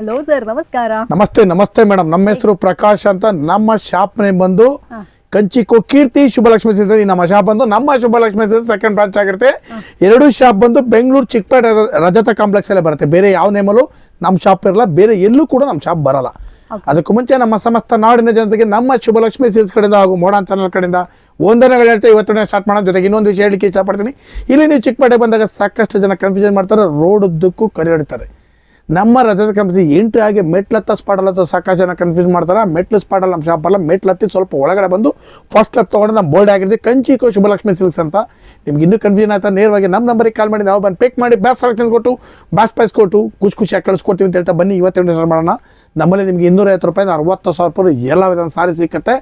Hello sir ನಮಸ್ಕಾರ. ನಮಸ್ತೆ ನಮಸ್ತೆ ಮೇಡಮ್ ನಮ್ಮ ಹೆಸರು ಪ್ರಕಾಶ್ ಅಂತ ನಮ್ಮ ಶಾಪ್ ನೇಮ್ ಬಂದು ಕಂಚಿಕೋ ಕೀರ್ತಿ ಶುಭಲಕ್ಷ್ಮಿ ಸಿಲ್ಕ್ಸ್ ನಮ್ಮ ಶಾಪ್ ಬಂದು ನಮ್ಮ ಶುಭಲಕ್ಷ್ಮಿ ಸಿಲ್ಕ್ಸ್ ಸೆಕೆಂಡ್ ಬ್ರಾಂಚ್ ಆಗಿರುತ್ತೆ. ಎರಡು ಶಾಪ್ ಬಂದು ಬೆಂಗಳೂರು ಚಿಕ್ಕಪೇಟೆ ರಜತ ಕಾಂಪ್ಲೆಕ್ಸ್ ಅಲ್ಲೇ ಬರುತ್ತೆ. ಬೇರೆ ಯಾವ ನೇಮಲ್ಲೂ ನಮ್ಮ ಶಾಪ್ ಇರಲ್ಲ. ಬೇರೆ ಎಲ್ಲೂ ಕೂಡ ನಮ್ಮ ಶಾಪ್ ಬರಲ್ಲ. ಅದಕ್ಕೂ ಮುಂಚೆ ನಮ್ಮ ಸಮಸ್ತ ನಾಡಿನ ಜನತೆಗೆ ನಮ್ಮ ಶುಭಲಕ್ಷ್ಮಿ ಸಿಲ್ಸ್ ಕಡೆಯಿಂದ ಹಾಗೂ ಮೋಡಾನ್ ಚಾನಲ್ ಕಡೆಯಿಂದ ಒಂದನೇ ಹೇಳ್ತಾ ಇವತ್ತು ಸ್ಟಾರ್ಟ್ ಮಾಡೋಣ. ಜೊತೆಗೆ ಇನ್ನೊಂದು ವಿಷಯ ಹೇಳಲಿಕ್ಕೆ ಇಷ್ಟಪಡ್ತೀನಿ. ಇಲ್ಲಿ ನೀವು ಚಿಕ್ಕಪೇಟೆ ಬಂದಾಗ ಸಾಕಷ್ಟು ಜನ ಕನ್ಫ್ಯೂಷನ್ ಮಾಡ್ತಾರೆ. ರೋಡ್ ಉದ್ದಕ್ಕೂ ಕರೆಯಾಡ್ತಾರೆ. ನಮ್ಮ ರಜದ ಕಂಪನಿ ಎಂಟ್ರಿ ಆಗಿ ಮೆಟ್ಲತ್ತ ಅಲ್ಲ ಸಾಕಷ್ಟು ಜನ ಕನ್ಫ್ಯೂಸ್ ಮಾಡ್ತಾರೆ. ಮೆಟ್ಲು ಸ್ಪಾಟಲ್ ನಮ್ಮ ಶಾಪ್ ಅಲ್ಲ. ಮೆಟ್ಲತ್ತಿ ಸ್ವಲ್ಪ ಒಳಗಡೆ ಬಂದು ಫಸ್ಟ್ ಲೆಫ್ಟ್ ತೊಗೊಂಡು ನಮ್ಮ board Kanchi co Shubhalakshmi silks ಅಂತ. ನಿಮ್ಗೆ ಇನ್ನೂ ಕನ್ಫ್ಯೂಷನ್ ಆಯ್ತಾ? ನೇರವಾಗಿ ನಮ್ಮ ನಂಬರಿಗೆ ಕಾಲ್ ಮಾಡಿ. ನಾವು ಬಂದು ಪಿಕ್ ಮಾಡಿ ಬ್ಯಾಸ್ ಸೆಲೆಕ್ಷನ್ ಕೊಟ್ಟು ಬ್ಯಾಸ್ ಪ್ರೈಸ್ ಕೊಟ್ಟು, ಖುಷಿ ಖುಷಿಯಾಗಿ ಕಳಿಸ್ಕೊಡ್ತೀವಿ ಅಂತ ಹೇಳ್ತಾ ಬನ್ನಿ. ಇವತ್ತೇ ಸ್ಟಾರ್ಟ್ ಮಾಡೋಣ ನಮ್ಮಲ್ಲಿ ನಿಮಗೆ ಇನ್ನೂರೈವತ್ತು ರೂಪಾಯಿಂದ ಅರವತ್ತು ಸಾವಿರ ರೂಪಾಯಿ ಎಲ್ಲ ವಿಧದ ಸಾರಿ ಸಿಕ್ಕತ್ತೆ.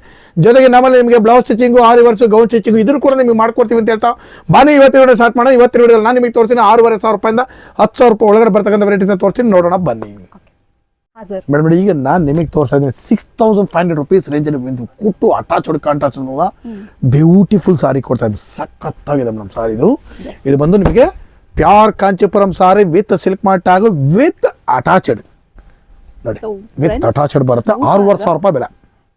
ಜೊತೆಗೆ ನಮ್ಮಲ್ಲಿ ನಿಮಗೆ ಬ್ಲೌಸ್ ಸ್ಟಿಚಿಂಗು ಆರು ವರ್ಷ ಗೌನ್ ಸ್ಟಿಚಿಂಗು ಇದನ್ನು ಕೂಡ ನಿಮಗೆ ಮಾಡ್ಕೊಡ್ತೀವಿ ಅಂತ ಹೇಳ್ತಾ ಬನ್ನಿ ಇವತ್ತಿನ ವಿಡಿಯೋ ಸ್ಟಾರ್ಟ್ ಮಾಡೋಣ. ಇವತ್ತಿನ ವಿಡಿಯೋ ನಾನು ನಿಮಗೆ ತೋರಿಸ್ತೀನಿ ಆರೂವರೆ ಸಾವಿರ ರೂಪಾಯಿಂದ ಹತ್ತು ಸಾವಿರ ರೂಪಾಯಿ ಒಳಗಡೆ ಬರ್ತಕ್ಕಂಥ ವೆರೈಟಿನ ತೋರಿಸ್ತೀನಿ. ನೋಡೋಣ ಬನ್ನಿ. ಮೇಡಮ್ ಮೇಡಮ್ ಈಗ ನಾನು ನಿಮಗೆ ತೋರಿಸ್ತಾ ಇದ್ದೀನಿ six thousand five hundred rupees ರೇಂಜಲ್ಲಿ ಒಂದು ಕುಟ್ಟು ಅಟ್ಯಾಚ್ಡ್ ಕಾಂಟ್ರಾಸ್ಟ್ ಅನ್ನುವ ಬ್ಯೂಟಿಫುಲ್ ಸಾರಿ ಕೊಡ್ತಾ ಇದ್ದೀನಿ. ಸಖತ್ತಾಗಿದೆ ಮೇಡಮ್ ಸಾರಿ ಇದು. ಇದು ಬಂದು ನಿಮಗೆ pure Kanchipuram sari with silk mart ಹಾಗೂ ವಿತ್ ಅಟ್ಯಾಚ್ಡ್ ನೋಡಿ So, ವಿತ್ friends, ಬರುತ್ತೆ. ಆರೂವರೆ ಸಾವಿರ ರೂಪಾಯಿ ಬೆಲೆ.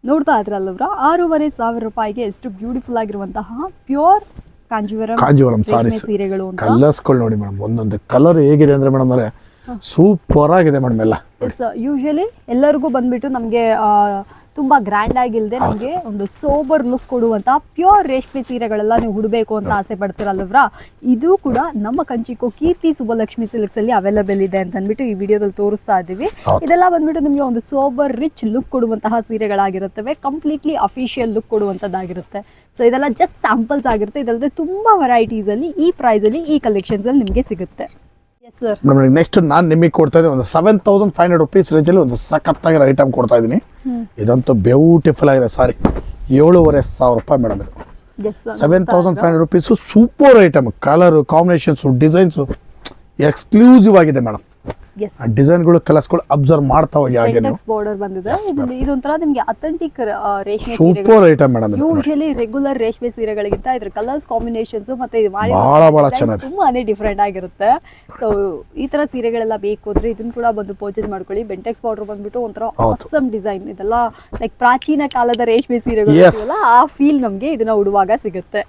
ನೋಡ್ತಾ ಇದ್ರಲ್ಲವ್ರ ಆರೂವರೆ ಸಾವಿರ ರೂಪಾಯಿಗೆ ಎಷ್ಟು ಬ್ಯೂಟಿಫುಲ್ ಆಗಿರುವಂತಹ ಪ್ಯೂರ್ ಕಾಂಜೀವರಂ ಕಾಂಜೀವರಂ ಸಾರಿ ಸಾರೀಸ್. ಸೀರೆಗಳು ಅಂತ? ಕಲರ್ಸ್ಗಳು ನೋಡಿ ಮೇಡಮ್ ಒಂದೊಂದು ಕಲರ್ ಹೇಗಿದೆ ಅಂದ್ರೆ ಮೇಡಮ್ ಅವರೇ ಸೂಪರ್ ಆಗಿದೆ ಮೇಡಮ್ ಎಲ್ಲ. ಯೂಶಲಿ ಎಲ್ಲರಿಗೂ ಬಂದ್ಬಿಟ್ಟು ನಮಗೆ ತುಂಬಾ ಗ್ರ್ಯಾಂಡ್ ಆಗಿಲ್ದೆ ನಮಗೆ ಒಂದು ಸೋಬರ್ ಲುಕ್ ಕೊಡುವಂತಹ ಪ್ಯೂರ್ ರೇಷ್ಮೆ ಸೀರೆಗಳೆಲ್ಲ ನೀವು ಹುಡಬೇಕು ಅಂತ ಆಸೆ ಪಡ್ತೀರಲ್ಲವ್ರ ಇದು ಕೂಡ ನಮ್ಮ ಕಂಚಿಕೋ ಕೀರ್ತಿ ಸುಬ್ಬಲಕ್ಷ್ಮಿ ಸಿಲ್ಕ್ಸ್ ಅಲ್ಲಿ ಅವೈಲಬಲ್ ಇದೆ ಅಂತ ಅಂದ್ಬಿಟ್ಟು ಈ ವಿಡಿಯೋದಲ್ಲಿ ತೋರಿಸ್ತಾ ಇದ್ದೀವಿ. ಇದೆಲ್ಲ ಬಂದ್ಬಿಟ್ಟು ನಿಮಗೆ ಒಂದು ಸೋಬರ್ ರಿಚ್ ಲುಕ್ ಕೊಡುವಂತಹ ಸೀರೆಗಳಾಗಿರುತ್ತವೆ. ಕಂಪ್ಲೀಟ್ಲಿ ಅಫಿಷಿಯಲ್ ಲುಕ್ ಕೊಡುವಂತದ್ದಾಗಿರುತ್ತೆ. ಸೊ ಇದೆಲ್ಲ ಜಸ್ಟ್ ಸ್ಯಾಂಪಲ್ಸ್ ಆಗಿರುತ್ತೆ. ಇದಲ್ಲದೆ ತುಂಬಾ ವೆರೈಟೀಸ್ ಅಲ್ಲಿ ಈ ಪ್ರೈಸ್ ಅಲ್ಲಿ ಈ ಕಲೆಕ್ಷನ್ಸ್ ಅಲ್ಲಿ ನಿಮಗೆ ಸಿಗುತ್ತೆ. ಮೇಡಮ್ ನೆಕ್ಸ್ಟ್ ನಾನು ನಿಮಗೆ ಕೊಡ್ತಾ ಇದ್ದೀನಿ ಒಂದು seven thousand five hundred rupees ರೇಂಜಲ್ಲಿ ಒಂದು ಸಖತ್ತಾಗಿರೋ ಐಟಮ್ ಕೊಡ್ತಾ ಇದ್ದೀನಿ. ಇದಂತೂ ಬ್ಯೂಟಿಫುಲ್ ಆಗಿದೆ ಸಾರಿ ಏಳುವರೆ ಸಾವಿರ ರೂಪಾಯಿ ಮೇಡಮ್ ಇದು. Seven thousand five hundred rupees super item colour combinations designs exclusive ಆಗಿದೆ ಮೇಡಮ್ ಆ ಡಿಸೈನ್ಗಳು ಕಲರ್ಸ್ಗಳು ಅಬ್ಸರ್ವ್ ಮಾಡ್ತಾ ಹೋಗಿ ಹಾಗೆ ನೀವು ಪೆಂಟೆಕ್ಸ್ ಬಾರ್ಡರ್ ಬಂದಿದೆ ಇದು- ಇದೊಂಥರ ನಿಮಗೆ ಅಥೆಂಟಿಕ್ ರೇಷ್ಮೆ super item madam usually regular ರೇಷ್ಮೆ ಸೀರೆಗಳಿಗಿಂತ ಇದ್ರ ಕಲರ್ಸ್ ಕಾಂಬಿನೇಷನ್ಸ್ ಮತ್ತೆ ಇದು ಬಹಳ ಬಹಳ ಚೆನ್ನಾಗಿ. ತುಂಬಾನೇ ಡಿಫ್ರೆಂಟ್ ಆಗಿರುತ್ತೆ. ಸೊ ಈ ತರ ಸೀರೆಗಳೆಲ್ಲ ಬೇಕು ಅಂದ್ರೆ ಇದನ್ನ ಕೂಡ ಬಂದು ಪರ್ಚೇಸ್ ಮಾಡ್ಕೊಳ್ಳಿ. ಬೆಂಟೆಕ್ಸ್ ಬಾರ್ಡರ್ ಬಂದ್ಬಿಟ್ಟು ಒಂಥರ. ಆಸಮ್ ಡಿಸೈನ್ ಇದೆಲ್ಲ. ಲೈಕ್ ಪ್ರಾಚೀನ ಕಾಲದ ರೇಷ್ಮೆ ಸೀರೆಗಳು ಆ ಫೀಲ್ ನಮಗೆ ಇದನ್ನ ಉಡುವಾಗ ಸಿಗುತ್ತೆ.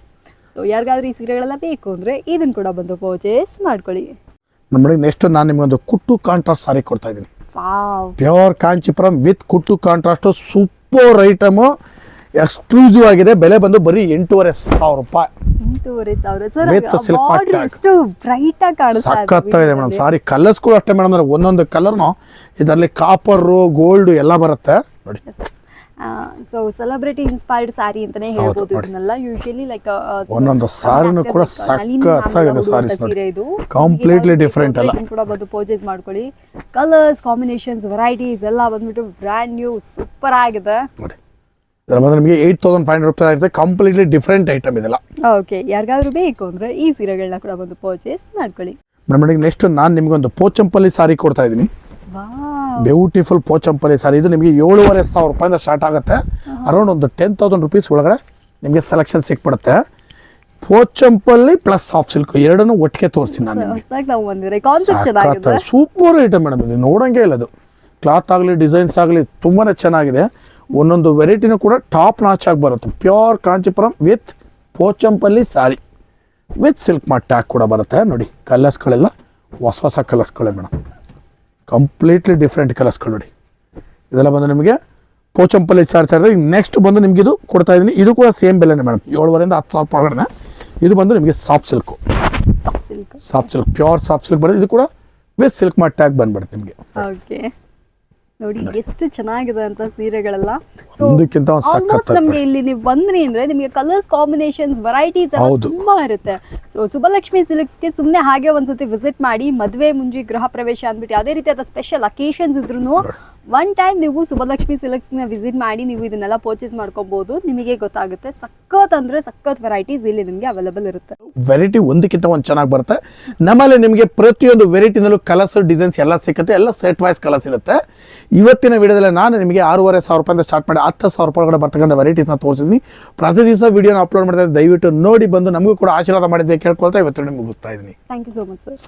ಸೊ ಯಾರಿಗಾದ್ರೂ ಈ ಸೀರೆಗಳೆಲ್ಲ ಬೇಕು ಅಂದ್ರೆ ಇದನ್ನ ಕೂಡ ಬಂದು ಪರ್ಚೇಸ್ ಮಾಡ್ಕೊಳ್ಳಿ. ನಮ್ಮಲ್ಲಿ ನೆಕ್ಸ್ಟ್ ನಾನು ನಿಮಗೊಂದು ಕುಟ್ಟು ಕಾಂಟ್ರಾಸ್ಟ್ ಸಾರಿ ಕೊಡ್ತಾ ಇದ್ದೀನಿ. ಪ್ಯೂರ್ ಕಾಂಚಿಪುರಂ ವಿತ್ ಕುಟ್ಟು ಕಾಂಟ್ರಾಸ್ಟು ಸೂಪರ್ ಐಟಮು ಎಕ್ಸ್ಕ್ಲೂಸಿವ್ ಆಗಿದೆ. ಬೆಲೆ ಬಂದು ಬರೀ ಎಂಟೂವರೆ ಸಾವಿರ ರೂಪಾಯಿ. ಸಖತ್ತಾಗಿದೆ ಮೇಡಮ್ ಸಾರಿ ಕಲರ್ಸ್ಗಳು ಅಷ್ಟೇ ಮೇಡಮ್ ಅಂದ್ರೆ ಒಂದೊಂದು ಕಲರ್ನು ಇದರಲ್ಲಿ ಕಾಪರು ಗೋಲ್ಡ್ ಎಲ್ಲ ಬರುತ್ತೆ. ನೋಡಿ. ಸೊ ಸೆಲೆಬ್ರಿಟಿ ಇನ್ಸ್ಪೈರ್ಡ್ ಸ್ಯಾರಿ ಅಂತಾನೆ ಹೇಳ್ಬೋದು. ಇದನ್ನೆಲ್ಲ ಯೂಶಲಿ ಲೈಕ್ ಒಂದೊಂದು ಸಾರಿನೂ ಕೂಡ ಸಕ್ಕತ್ತಾಗಿದೆ sarees ನೋಡಿ. ಕಂಪ್ಲೀಟ್ಲಿ ಡಿಫರೆಂಟ್ ಅಲ್ಲ. ಕೂಡ ಬಂದು ಪರ್ಚೇಸ್ ಮಾಡ್ಕೊಳ್ಳಿ. ಕಲರ್ಸ್ ಕಾಂಬಿನೇಷನ್ಸ್ ವೆರೈಟೀಸ್ ಎಲ್ಲ ಬಂದ್ಬಿಟ್ಟು ಬ್ರ್ಯಾಂಡ್ ನ್ಯೂ ಸೂಪರ್ ಆಗಿದೆ. ನೋಡಿ. ಇದರ ಬಂದು ನಿಮಗೆ ಏಯ್ಟ್ ತೌಸಂಡ್ ಫೈವ್ ಹಂಡ್ರೆಡ್ ರೂಪಾಯಿ ಆಗುತ್ತೆ. ಕಂಪ್ಲೀಟ್ಲಿ ಡಿಫ್ರೆಂಟ್ ಐಟಮ್ ಇದೆಲ್ಲ. ಓಕೆ ಯಾರಿಗಾದ್ರೂ ಬೇಕು ಅಂದ್ರೆ ಈ ಸೀರೆಗಳನ್ನ ಕೂಡ ಬಂದು ಪರ್ಚೇಸ್ ಮಾಡ್ಕೊಳ್ಳಿ. ಮೇಡಮ್ ನೆಕ್ಸ್ಟ್ ನಾನು ನಿಮಗೊಂದು ಪೋಚಂಪಲ್ಲಿ ಸಾರಿ ಕೊಡ್ತಾ ಇದ್ದೀನಿ. Beautiful Pochampally sir. ಇದು ನಿಮಗೆ ಏಳುವರೆ ಸಾವಿರ ರೂಪಾಯಿಂದ ಸ್ಟಾರ್ಟ್ ಆಗುತ್ತೆ. ಅರೌಂಡ್ ಒಂದು ಟೆನ್ ತೌಸಂಡ್ ರುಪೀಸ್ ಒಳಗಡೆ ನಿಮಗೆ ಸೆಲೆಕ್ಷನ್ ಸಿಕ್ಬಿಡುತ್ತೆ. ಪೋಚಂಪಲ್ಲಿ ಪ್ಲಸ್ ಸಾಫ್ಟ್ ಸಿಲ್ಕ್ ಎರಡನ್ನೂ ಒಟ್ಟಿಗೆ ತೋರಿಸ್ತೀನಿ ನಾನು ನಿಮಗೆ. ಸೂಪರ್ ಐಟಮ್ ಮೇಡಮ್ ಇದು. ನೋಡೋಂಗೆ ಇಲ್ಲ ಅದು ಕ್ಲಾತ್ ಆಗಲಿ ಡಿಸೈನ್ಸ್ ಆಗಲಿ ತುಂಬಾ ಚೆನ್ನಾಗಿದೆ. ಒಂದೊಂದು ವೆರೈಟಿನೂ ಕೂಡ ಟಾಪ್ ನಾಚ್ ಆಗಿ ಬರುತ್ತೆ. Pure Kanchipuram with Pochampally sari. With silk mart tag ಕೂಡ ಬರುತ್ತೆ. ನೋಡಿ ಕಲರ್ಸ್ಗಳೆಲ್ಲ ಹೊಸ ಹೊಸ ಕಲರ್ಸ್ಗಳೇ ಮೇಡಮ್. ಕಂಪ್ಲೀಟ್ಲಿ ಡಿಫ್ರೆಂಟ್ ಕಲರ್ಸ್ಗಳು ನೋಡಿ. ಇದೆಲ್ಲ ಬಂದು ನಿಮಗೆ ಪೋಚಂಪಲ್ಲಿ ಚಾರ್ಜ್ ಸಾರಿ ನೆಕ್ಸ್ಟ್ ಬಂದು ನಿಮ್ಗೆ ಇದು ಕೊಡ್ತಾ ಇದ್ದೀನಿ ಇದು ಕೂಡ ಸೇಮ್ ಬೆಲೆನೇ ಮೇಡಮ್ ಏಳುವರೆಯಿಂದ ಹತ್ತು ಸಾವಿರ ರೂಪಾಯಿ ಒಳಗಡೆ ಇದು ಬಂದು ನಿಮಗೆ soft silk soft silk soft silk pure soft silk ಬರುತ್ತೆ. ಇದು ಕೂಡ ವಿತ್ ಸಿಲ್ಕ್ ಮಾರ್ಟ್ ಟ್ಯಾಗ್ ಬಂದ್ಬಿಡುತ್ತೆ ನಿಮಗೆ. ಓಕೆ ನೋಡಿ ಎಷ್ಟು ಚೆನ್ನಾಗಿದೆ ಅಂತ ಸೀರೆಗಳೆಲ್ಲ. ಸೊ ಆಲ್ಮೋಸ್ಟ್ ನಮ್ಗೆ ಇಲ್ಲಿ ನೀವು ಬಂದ್ರಿ ಅಂದ್ರೆ ನಿಮಗೆ ಕಲರ್ಸ್ ಕಾಂಬಿನೇಷನ್ಸ್ ವೆರೈಟೀಸ್ ತುಂಬಾ ಇರುತ್ತೆ. ಸೊ ಸುಬ್ಬಲಕ್ಷ್ಮಿ ಸಿಲ್ಕ್ಸ್ಗೆ ಸುಮ್ನೆ ಹಾಗೆ ಒಂದ್ಸತಿ ವಿಸಿಟ್ ಮಾಡಿ ಮದುವೆ ಮುಂಜಿ ಗೃಹ ಪ್ರವೇಶ ಅಂದ್ಬಿಟ್ಟು ಯಾವುದೇ ರೀತಿಯಾದ ಸ್ಪೆಷಲ್ ಅಕೇಶನ್ಸ್ ಇದ್ರು ಒನ್ ಟೈಮ್ ನೀವು ಸುಬ್ಬಲಕ್ಷ್ಮಿ ಸಿಲ್ಕ್ಸ್ನ ವಿಸಿಟ್ ಮಾಡಿ ನೀವು ಇದನ್ನೆಲ್ಲ ಪರ್ಚೇಸ್ ಮಾಡ್ಕೋಬಹುದು ನಿಮಗೆ ಗೊತ್ತಾಗುತ್ತೆ ಸಖತ್ ಅಂದ್ರೆ ಸಖತ್ ವೆರೈಟೀಸ್ ಇಲ್ಲಿ ನಿಮಗೆ ಅವೈಲೇಬಲ್ ಇರುತ್ತೆ. ವೆರೈಟಿ ಒಂದಕ್ಕಿಂತ ಒಂದು ಚೆನ್ನಾಗಿ ಬರುತ್ತೆ. ನಮ್ಮಲ್ಲಿ ನಿಮಗೆ ಪ್ರತಿಯೊಂದು ವೆರೈಟಿನಲ್ಲೂ ಕಲರ್ಸ್ ಡಿಸೈನ್ಸ್ ಎಲ್ಲ ಸಿಗುತ್ತೆ ಎಲ್ಲ ಸೆಟ್ ವೈಸ್ ಕಲರ್ಸ್ ಇರುತ್ತೆ. ಇವತ್ತಿನ ವಿಡಿಯೋದಲ್ಲಿ ನಾನು ನಿಮಗೆ ಆರೂವರೆ ಸಾವಿರ ರೂಪಾಯಿಂದ ಸ್ಟಾರ್ಟ್ ಮಾಡಿ ಹತ್ತು ಸಾವಿರ ರೂಪಾಯಿ ಒಳಗಡೆ ಬರ್ತಕ್ಕಂಥ ವೆರೈಟೀಸ್ನ ತೋರಿಸಿದ್ದೀನಿ. ಪ್ರತಿ ದಿವಸ ವಿಡಿಯೋನ ಅಪ್ಲೋಡ್ ಮಾಡ್ತಾರೆ ದಯವಿಟ್ಟು ನೋಡಿ ಬಂದು ನಮಗೂ ಕೂಡ ಆಶೀರ್ವಾದ ಮಾಡಿದ್ದೆ ಕೇಳ್ಕೊಳ್ತಾ ಇವತ್ತು ಮುಗಿಸ್ತಾ ಇದ್ದೀನಿ. Thank you so much sir